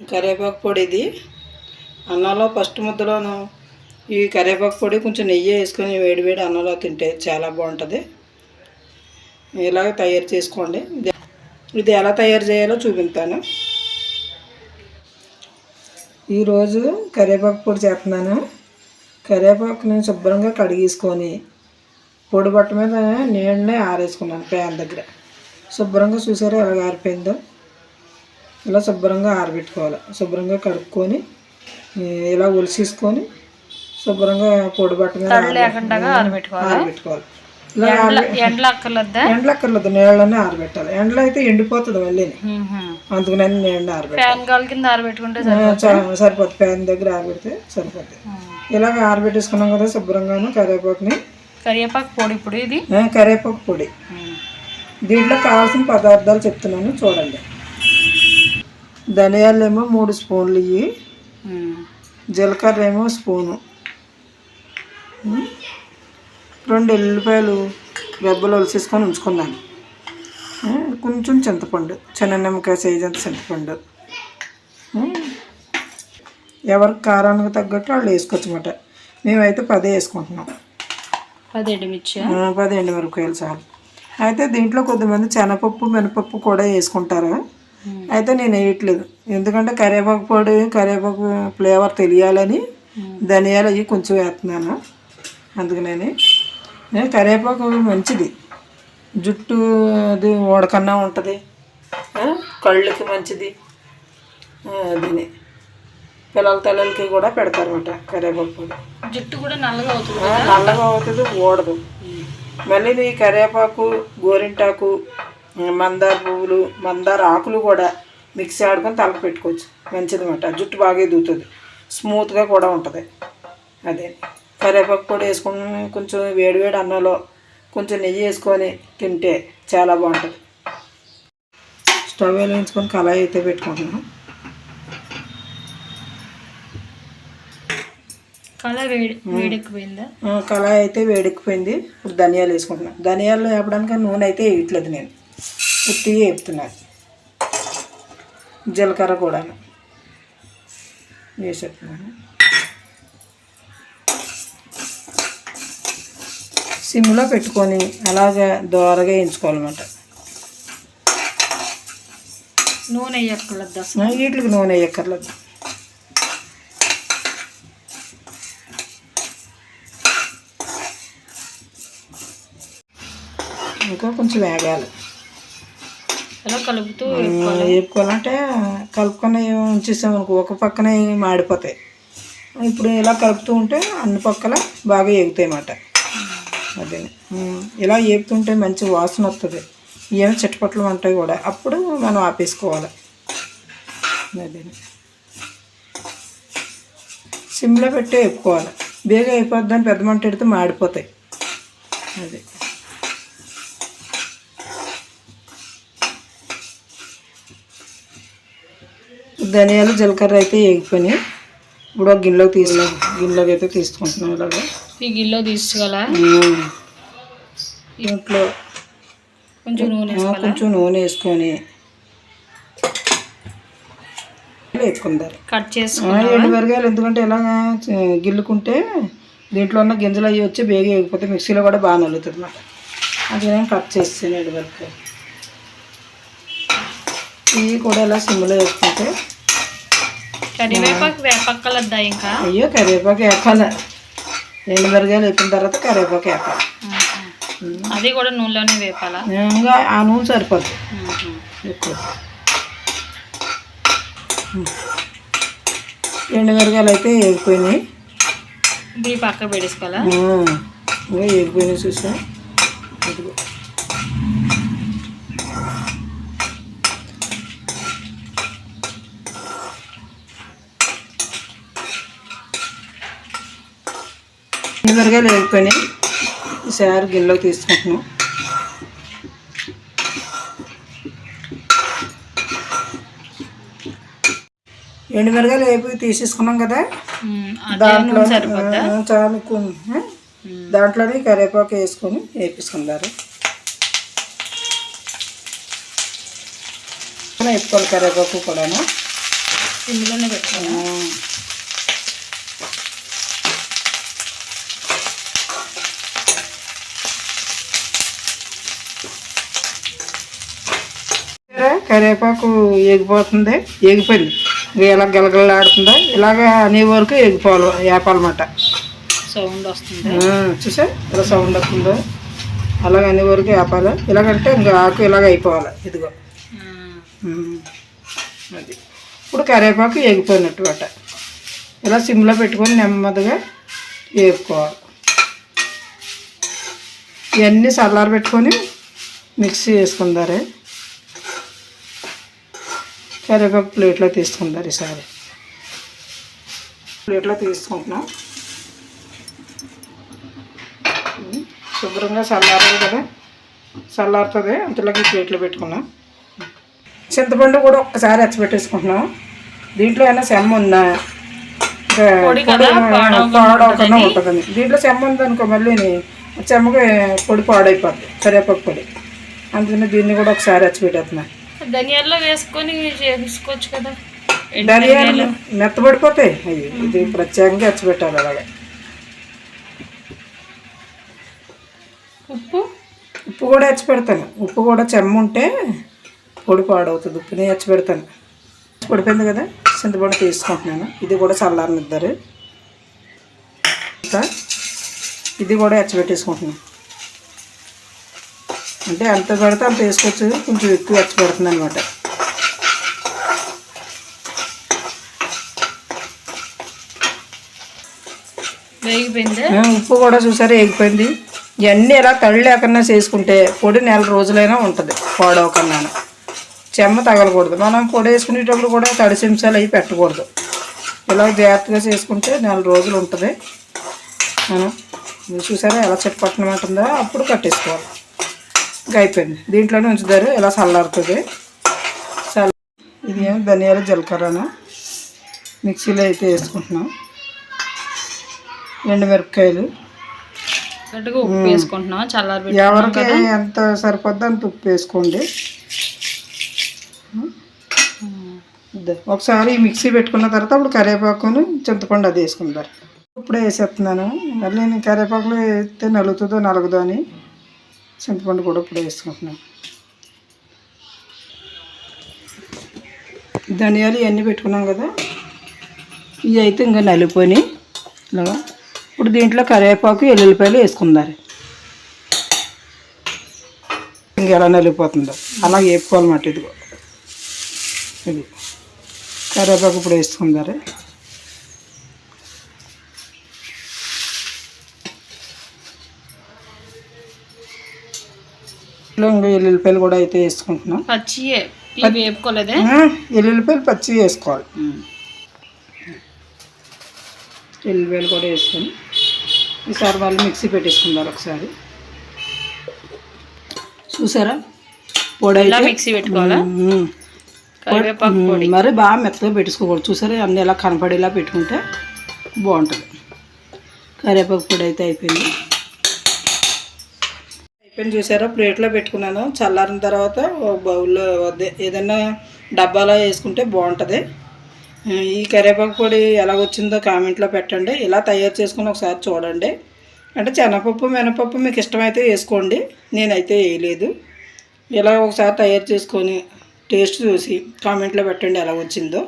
కరివేపాకు పొడి ఇది. అన్నంలో ఫస్ట్ ముద్దలోను ఈ కరివేపాకు పొడి కొంచెం నెయ్యి వేసుకొని వేడి వేడి అన్నంలో తింటే చాలా బాగుంటుంది. ఇలాగ తయారు చేసుకోండి. ఇది ఎలా తయారు చేయాలో చూపిస్తాను. ఈరోజు కరివేపాకు పొడి చేస్తున్నాను. కరివేపాకుని శుభ్రంగా కడిగేసుకొని పొడి బట్ట మీద నీళ్ళనే ఆరేసుకున్నాను ప్యాన్ దగ్గర. శుభ్రంగా చూసారా ఎలాగ ఆరిపోయిందో? ఇలా శుభ్రంగా ఆరబెట్టుకోవాలి. శుభ్రంగా కడుక్కొని ఇలా ఒలిసేసుకొని శుభ్రంగా పొడి బట్ట మీద ఆరబెట్టుకోవాలి? ఇలా ఎండలు అక్కర్లేదా నీళ్ళనే ఆరబెట్టాలి. ఎండలో అయితే ఎండిపోతుంది మళ్ళీ. అందుకని నీళ్ళని ఆరబెట్టాలి. ఫ్యాన్ సరిపోతుంది ప్యాన్ దగ్గర ఆరబెడితే సరిపోతుంది ఇలాగ ఆరబెట్టేసుకున్నాం కదా శుభ్రంగాను కరివేపాకుని. కరివేపాకు పొడి ఇప్పుడు ఇది? కరివేపాకు పొడి. దీంట్లో కావాల్సిన పదార్థాలు చెప్తున్నాను చూడండి. ధనియాలు ఏమో మూడు స్పూన్లు ఇవి జీలకర్ర ఏమో స్పూను? రెండు ఎల్లిపాయలు రెబ్బలు ఒలిసేసుకొని ఉంచుకున్నాను కొంచెం చింతపండు చిన్న నిమ్మకాయ సైజ్ అంత చింతపండు? ఎవరికి కారానికి తగ్గట్టు వాళ్ళు వేసుకోవచ్చమాట మేమైతే పదే వేసుకుంటున్నాం. పది ఎండుమిర్చి ఆ, పది ఎండుమిరపకాయలు చాలు. అయితే దీంట్లో కొద్దిమంది శనగపప్పు మినపప్పు కూడా వేసుకుంటారు? అయితే నేను వేయట్లేదు. ఎందుకంటే కరివేపాకు పొడి కరివేపాకు ఫ్లేవర్ తెలియాలని ధనియాలు అవి కొంచెం వేస్తున్నాను. అందుకని నేను. కరివేపాకు మంచిది. జుట్టు అది ఓడకన్నా ఉంటుంది. కళ్ళకి మంచిది. అదిని. పిల్లల తలలకి కూడా పెడతారన్నమాట కరివేపాకు పొడి. జుట్టు కూడా నల్లగా అవుతుంది నల్లగా అవుతుంది ఓడదు. మళ్ళీ ఈ కరివేపాకు గోరింటాకు మందార పువ్వులు మందార ఆకులు కూడా మిక్సీ ఆడుకొని తలకు పెట్టుకోవచ్చు. మంచిది అనమాట జుట్టు బాగా ఎదుగుతుంది. స్మూత్గా కూడా ఉంటుంది. అదే. కరివేపాకు కూడా వేసుకుని కొంచెం వేడివేడి అన్నంలో కొంచెం నెయ్యి వేసుకొని తింటే చాలా బాగుంటుంది. స్టవ్ వెలిగించుకొని కళాయి అయితే పెట్టుకుంటున్నాం. కళాయి అయితే వేడెక్కిపోయింది ఇప్పుడు ధనియాలు వేసుకుంటున్నాను ధనియాలు వేపడానికి నూనె అయితే వేయట్లేదు నేను. ఉత్తిగా వేపుతున్నాను జీలకర్ర కూడా వేసేస్తున్నాను సిమ్లో పెట్టుకొని అలాగే దోరగా వేయించుకోవాలన్నమాట. నూనె ఆ, వీటికి నూనె వేయక్కర్లేదు ఇంకా కొంచెం వేగాలి. ఎలా కలుపుతూ వేపుకోవాలంటే కలుపుకొని ఉంచేసాం అనుకో ఒక పక్కనే మాడిపోతాయి. ఇప్పుడు ఇలా కలుపుతూ ఉంటే అన్ని పక్కల బాగా ఎగుతాయి అన్నమాట. అదే. ఇలా ఏపుతుంటే మంచి వాసన వస్తుంది ఏమో చిట్టపట్లు ఉంటాయి కూడా అప్పుడు మనం ఆపేసుకోవాలి. అదే. సిమ్లో పెట్టి వేపుకోవాలి. బేగా అయిపోద్దని పెద్ద మంట పెడితే మాడిపోతాయి. అదే. ధనియాలు జీలకర్ర అయితే వేగిపోయినాయి. ఇప్పుడు ఒక గిన్నెలోకి తీసు గిన్నెలోకి అయితే తీసుకుంటున్నాం ఇలాగా. ఈ గిల్లో తీసుకోవాల. ఇంట్లో కొంచెం నూనె కొంచెం నూనె వేసుకొని వేసుకుందారు కట్ చేసి ఎండు మిరగాయలు ఎందుకంటే ఇలా గిల్లుకుంటే దీంట్లో ఉన్న గింజలు అవి వచ్చి బేగ వేగిపోతే మిక్సీలో కూడా బాగా నలుగుతుంది అన్నమాట. అది నేను కట్ చేస్తాను ఎండు మిరపకాయ ఇవి కూడా ఇలా సిమ్లో వేసుకుంటే కరివేపాకు వేపక్కలద్దా ఇంకా? అయ్యో కరివేపాకు వేపాలి. ఎండు మిరగాయలు వేపిన తర్వాత కరివేపాకు వేపాలి. అది కూడా నూనెలోనే వేపాలా? ఇంకా ఆ నూనె సరిపోద్ది ఎక్కువ. ఎండు మిరగాయలు అయితే వేగిపోయినాయి ఇవి పక్క పెట్టేసుకోవాలా? ఆ, ఇంకా వేగిపోయినాయి చూసా. మిరగాయలు వేగిపోయినాయి ఈసారి గిన్నెలోకి తీసుకుంటున్నాం. ఎండు మిరగాయలు వేపి తీసేసుకున్నాం కదా? దాంట్లో చాలు? దాంట్లోనే కరివేపాకు వేసుకొని వేపించుకున్నారు వేసుకోవాలి కరివేపాకు కూడాను? ఇందులోనే పెట్టుకోవాలా కరివేపాకు ఎగిపోతుంది ఎగిపోయింది ఇంకా ఇలా గలగలలాడుతుందా ఇలాగ అనే వరకు ఎగిపోవాలి వేపాలన్నమాట సౌండ్ వస్తుంది. చూసా ఇలా సౌండ్ వస్తుందో. అలాగ అనే వరకు వేపాలి ఇలాగంటే ఇంకా ఆకు ఇలాగ అయిపోవాలి. ఇదిగో. అది. ఇప్పుడు కరివేపాకు ఎగిపోయినట్టు అట. ఇలా సిమ్లో పెట్టుకొని నెమ్మదిగా వేపుకోవాలి ఇవన్నీ చల్లారి పెట్టుకొని మిక్సీ వేసుకుందారే. కరివేపాకు ప్లేట్లో తీసుకుందారు ఈసారి ప్లేట్లో తీసుకుంటున్నాం. శుభ్రంగా చల్లారాలి కదా. చల్లారుతుంది. అంతలోకి ప్లేట్లో పెట్టుకున్నాం. చింతపండు కూడా ఒక్కసారి ఎచ్చబెట్టేసుకుంటున్నాం దీంట్లో ఏమైనా సెమ్మ ఉందా? పాడవకుండా ఉంటుందని. దీంట్లో సెమ్మ ఉందనుకో మళ్ళీ చెమ్మకి పొడి పాడైపోద్ది. కరివేపాకు పొడి. అందుకని దీన్ని కూడా ఒకసారి ఎచ్చబెట్టేస్తున్నా ధనియాల్లో వేసుకొని చేసుకోవచ్చు కదా. ధనియాలు మెత్తబడిపోతాయి. ఇది ప్రత్యేకంగా ఎచ్చబెట్టాలి అలాగే. ఉప్పు? ఉప్పు కూడా ఎచ్చి పెడతాను ఉప్పు కూడా చెమ్మ ఉంటే పొడి పాడవుతుంది. ఉప్పుని ఎచ్చి పెడతాను పొడిపోయింది కదా? చింతపండు తీసుకుంటున్నాను. ఇది కూడా చల్లారనిద్దరు. ఇంకా ఇది కూడా ఎచ్చి పెట్టేసుకుంటున్నాను అంటే ఎంత పెడితే అంత వేసుకోవచ్చు. కొంచెం ఎక్కువ ఎచ్చి పెడుతుంది అనమాట ఉప్పు కూడా చూసారా ఎగిపోయింది ఇవన్నీ ఇలా తడి లేకుండా చేసుకుంటే పొడి నెల రోజులైనా ఉంటుంది. పాడవకన్నా. చెమ్మ తగలకూడదు. మనం పొడి వేసుకునేటప్పుడు కూడా తడి చెంచాలు అవి పెట్టకూడదు. ఇలా జాగ్రత్తగా చేసుకుంటే నెల రోజులు ఉంటుంది. మనం చూసారా ఎలా చెట్పట్టడం ఉంటుందో అప్పుడు కట్టేసుకోవాలి. ఇంకా అయిపోయింది. దీంట్లోనే ఉంచుతారు. ఇలా చల్లారుతుంది. చల్ల ఇది ఏమో ధనియాల జీలకర్రను మిక్సీలో అయితే వేసుకుంటున్నాం. ఎండుమిరపకాయలు గట్టిగా ఉప్పు వేసుకుంటున్నాం చల్లారి ఎవరికి ఎంత సరిపోద్దో అంత ఉప్పు వేసుకోండి. ఒకసారి ఈ మిక్సీ పెట్టుకున్న తర్వాత అప్పుడు కరివేపాకును చింతపండు అది వేసుకుంటారు. ఇప్పుడే వేసేస్తున్నాను. మళ్ళీ నేను కరివేపాకులు వేస్తే నలుగుతుందో నలగదో అని. చింతపండు కూడా ఇప్పుడు వేసుకుంటున్నాను ధనియాలు ఇవన్నీ పెట్టుకున్నాం కదా. ఇవి అయితే ఇంకా నలిపోయి ఇలాగా. ఇప్పుడు దీంట్లో కరివేపాకు ఎల్లుల్లిపాయలు వేసుకుందారు ఇంక ఎలా నలిగిపోతుందో. అలా వేపుకోవాలన్నమాట ఇదిగో. ఇది. కరివేపాకు ఇప్పుడు వేసుకుందారు ఇలా ఇంకా ఎల్లుల్లిపాయలు కూడా అయితే వేసుకుంటున్నాం. పచ్చియే? ఇవి వేపుకోలేదే? ఎల్లుల్లిపాయలు పచ్చి వేసుకోవాలి. ఎల్లుల్లిపాయలు కూడా వేసుకొని ఈసారి వాళ్ళు మిక్సీ పెట్టేసుకుందారు ఒకసారి. చూసారా? పొడి మిక్సీ పెట్టుకోవాలా? మరి బాగా మెత్తగా పెట్టుకోకూడదు. చూసారా? అన్నీ ఎలా కనపడేలా పెట్టుకుంటే బాగుంటుంది. కరివేపాకు పొడి అయితే అయిపోయింది. అయిపోయింది చూసారా? ప్లేట్లో పెట్టుకున్నాను. చల్లారిన తర్వాత ఒక బౌల్లో ఏదైనా డబ్బాలో వేసుకుంటే బాగుంటుంది. ఈ కరివేపాకు పొడి ఎలా వచ్చిందో కామెంట్లో పెట్టండి. ఇలా తయారు చేసుకుని ఒకసారి చూడండి. అంటే శనగపప్పు మినపప్పు మీకు ఇష్టమైతే వేసుకోండి. నేనైతే వేయలేదు. ఇలా ఒకసారి తయారు చేసుకొని టేస్ట్ చూసి కామెంట్లో పెట్టండి ఎలా వచ్చిందో.